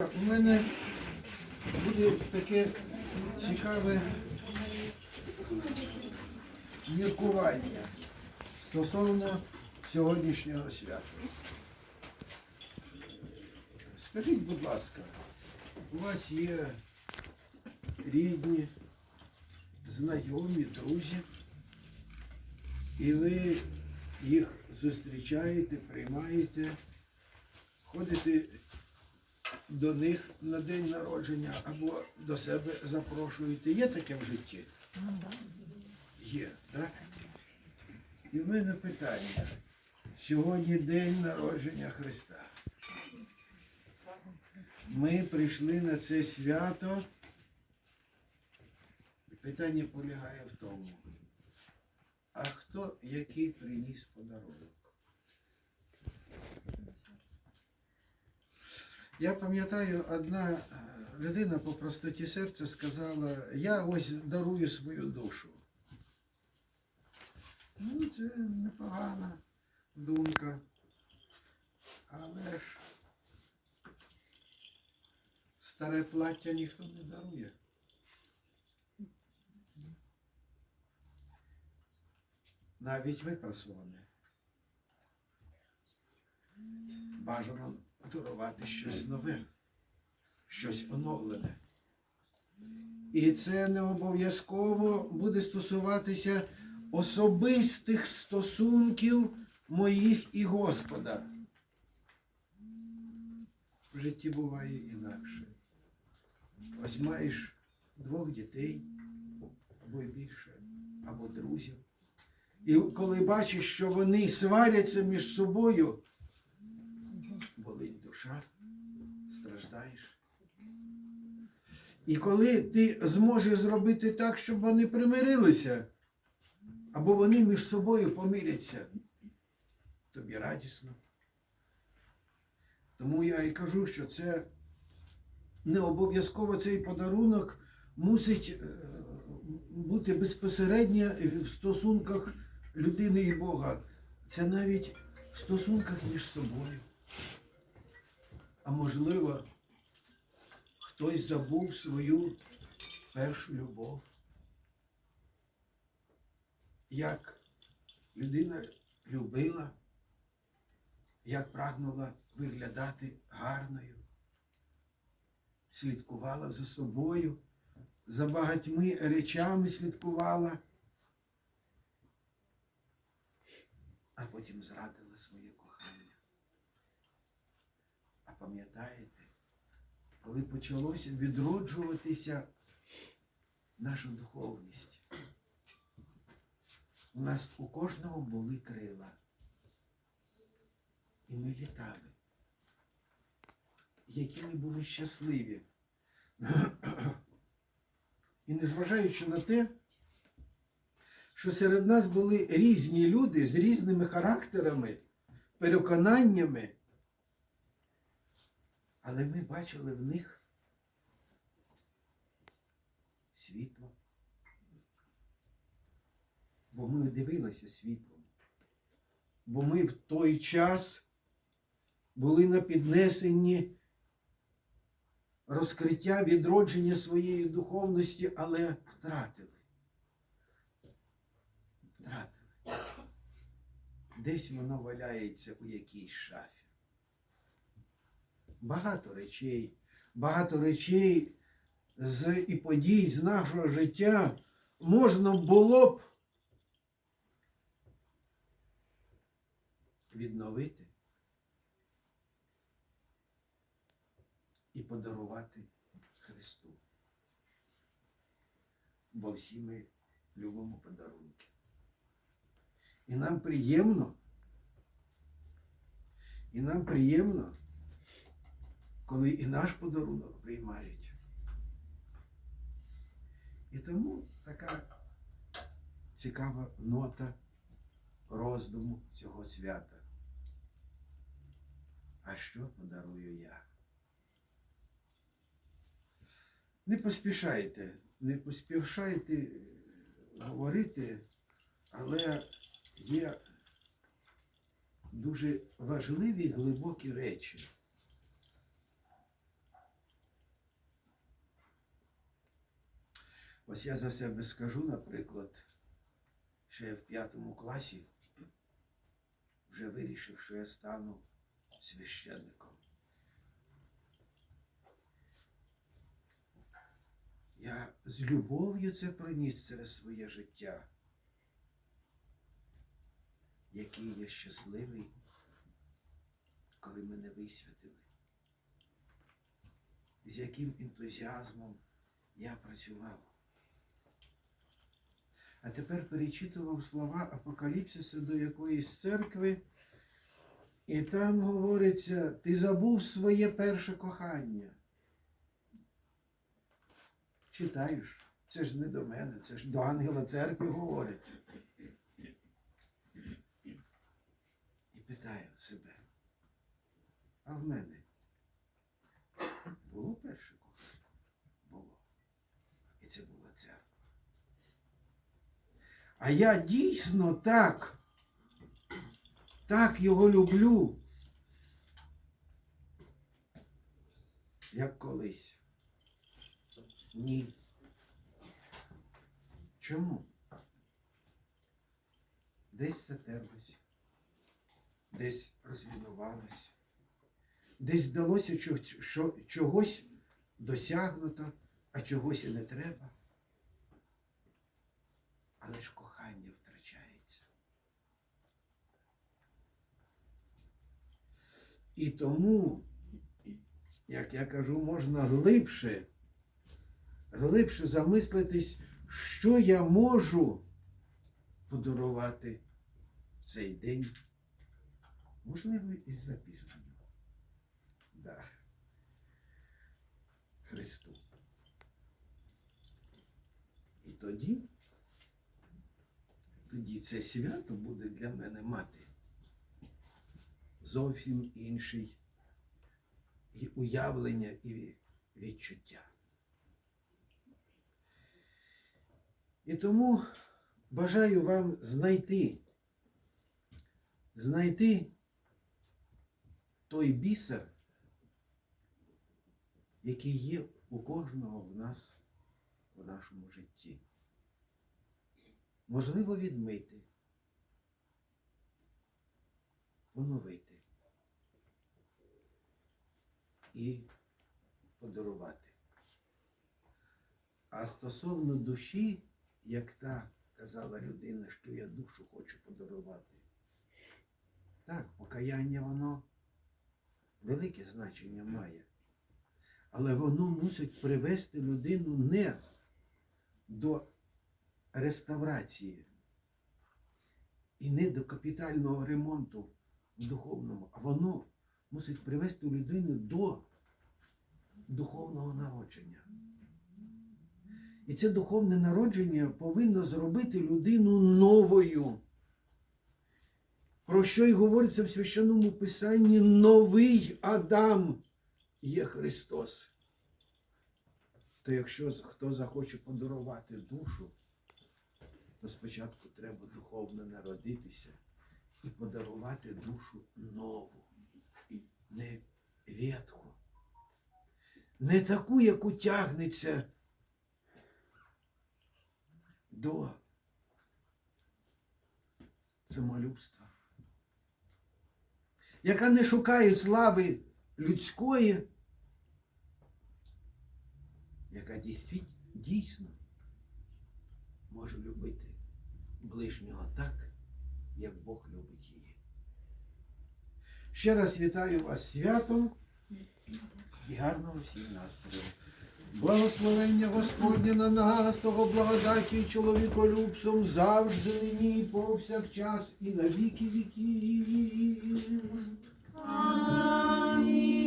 У мене буде таке цікаве міркування стосовно сьогоднішнього свята. Скажіть, будь ласка, у вас є рідні, знайомі, друзі, і ви їх зустрічаєте, приймаєте, ходите до них на день народження або до себе запрошуєте. Є таке в житті? Є, так? І в мене питання. Сьогодні день народження Христа. Ми прийшли на це свято. Питання полягає в тому, а хто який приніс подарунок? Я пам'ятаю, одна е, людина по простоті серця сказала, я ось дарую свою душу. Ну, це непогана думка. Але ж старе плаття ніхто не дарує. Навіть випрасоване. Бажано дарувати щось нове, щось оновлене. І це не обов'язково буде стосуватися особистих стосунків моїх і Господа. В житті буває інакше. Ось маєш двох дітей, або й більше, або друзів. І коли бачиш, що вони сваряться між собою, душа, страждаєш. І коли ти зможеш зробити так, щоб вони примирилися, або вони між собою помиряться, тобі радісно. Тому я і кажу, що це не обов'язково цей подарунок мусить е, бути безпосередньо в стосунках людини і Бога. Це навіть в стосунках між собою. А можливо, хтось забув свою першу любов. Як людина любила, як прагнула виглядати гарною, слідкувала за собою, за багатьми речами слідкувала, а потім зрадила своє пам'ятаєте, коли почалося відроджуватися наша духовність, у нас у кожного були крила. І ми літали, які ми були щасливі. І незважаючи на те, що серед нас були різні люди з різними характерами, переконаннями, але ми бачили в них світло. Бо ми дивилися світлом. Бо ми в той час були на піднесенні розкриття відродження своєї духовності, але втратили. Втратили. Десь воно валяється у якійсь шафі. Багато речей, багато речей з і подій з нашого життя можна було б відновити і подарувати Христу. Бо всі ми любимо подарунки. І нам приємно, і нам приємно, коли і наш подарунок приймають. І тому така цікава нота роздуму цього свята. А що подарую я? Не поспішайте, не поспішайте говорити, але є дуже важливі глибокі речі. Ось я за себе скажу, наприклад, що я в п'ятому класі вже вирішив, що я стану священником. Я з любов'ю це проніс через своє життя, який я щасливий, коли мене висвятили, з яким ентузіазмом я працював. А тепер перечитував слова Апокаліпсиса до якоїсь церкви, і там говориться, ти забув своє перше кохання. Читаєш, це ж не до мене, це ж до ангела церкви говорять. І питаю себе, а в мене було перше кохання? Було. І це була церква. А я дійсно так, так його люблю, як колись. Ні. Чому? Десь затерлось, десь розлінувалось, десь здалося, що чогось досягнуто, а чогось і не треба. Але ж кохання втрачається. І тому, як я кажу, можна глибше, глибше замислитись, що я можу подарувати в цей день. Можливо, із запізненням. Да. Христу. І тоді тоді це свято буде для мене мати зовсім інший і уявлення, і відчуття. І тому бажаю вам знайти, знайти той бісер, який є у кожного в нас в нашому житті можливо відмити, поновити і подарувати. А стосовно душі, як та казала людина, що я душу хочу подарувати, так, покаяння воно велике значення має. Але воно мусить привести людину не до реставрації і не до капітального ремонту в духовному, а воно мусить привести людину до духовного народження. І це духовне народження повинно зробити людину новою. Про що й говориться в священному писанні новий Адам є Христос. То якщо хто захоче подарувати душу, то спочатку треба духовно народитися і подарувати душу нову, не ветху, не таку, яку тягнеться до самолюбства, яка не шукає слави людської, яка дійсно, може любити ближнього так, як Бог любить її. Ще раз вітаю вас святом і гарного всім настрою. Благословення Господнє на нас, того благодаті чоловіколюбцем завжди нині повсякчас і на віки віків. Амінь.